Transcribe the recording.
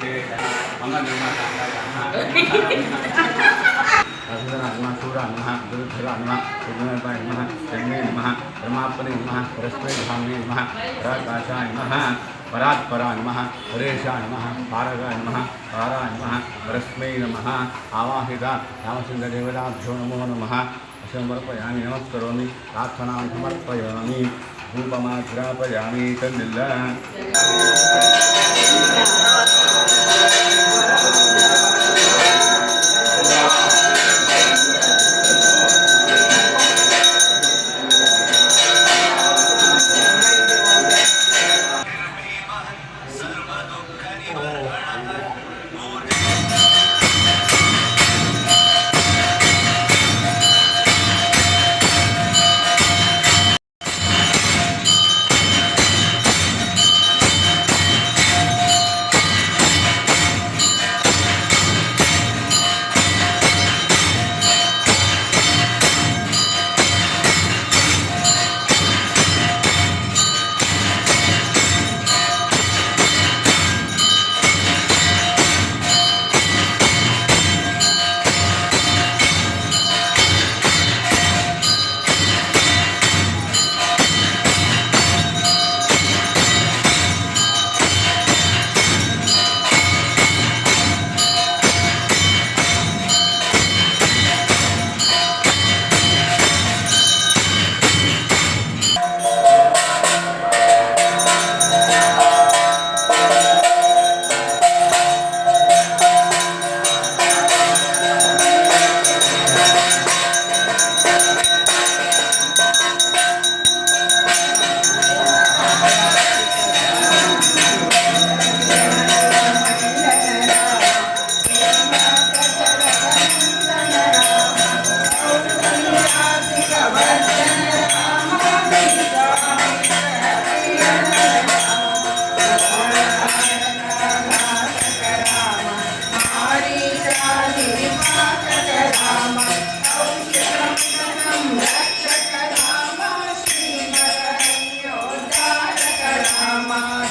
శేష మంగళ సూర నమ దుర్ధర నమ సుగ్నపాయ నమ జన్మే నమ బ్రహ్మాత్మనే నమ నమ పరాకాశాయ నమ పరాత్పరా నమ పరేశాయ నమ పారగాయ నమ పారాయ నమ పరస్మై నమ ఆవాహిత రామచంద్రదేవతాభ్యో నమో నమ సమర్పయామి నమస్కరోమి ప్రార్థనాం సమర్పయామి ధూపమాగ్రాపయామి తల్లిల్ల mama.